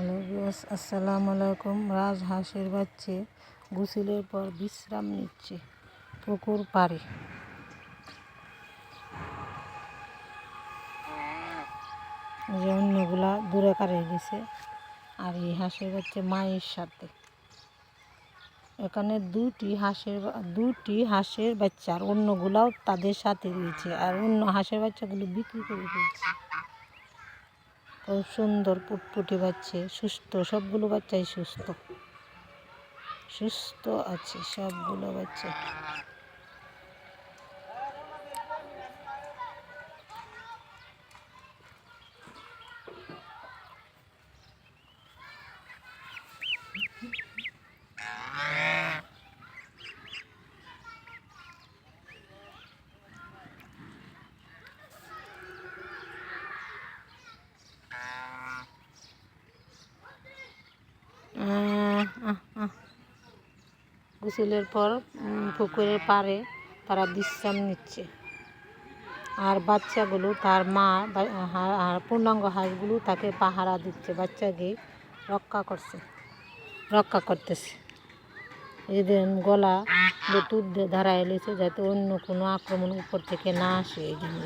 Hello বিয়াস আসসালামু আলাইকুম রাজহাঁসের বাচ্চা গোসলের পর বিশ্রাম নিচ্ছে পুকুর পাড়ে। যে অন্যগুলা দূরে কারে গেছে আর এই হাঁসের বাচ্চা মায়ের সাথে। এখানে দুটি হাঁসের দুটি হাঁসের বাচ্চা আর অন্যগুলাও তাদের সাথে রয়েছে। আর অন্য হাঁসের বাচ্চাগুলো বিক্রি করে ফেলছে। খুব সুন্দর পুটপুটি বাচ্চা সুস্থ সবগুলো বাচ্চাই সুস্থ। সুস্থ আছে সবগুলো বাচ্চা। গোসলের পর পুকুরের পাড়ে তারা বিশ্রাম নিচ্ছে। আর বাচ্চাগুলো, তার মা আর পূর্ণাঙ্গ হাঁসগুলো তাকে পাহারা দিচ্ছে, বাচ্চাকে রক্ষা করছে, রক্ষা করতেছে। এদের গলা দিয়ে তুর দিয়ে ধারা এলেছে, যাতে অন্য কোনো আক্রমণ উপর থেকে না আসে এই জন্য।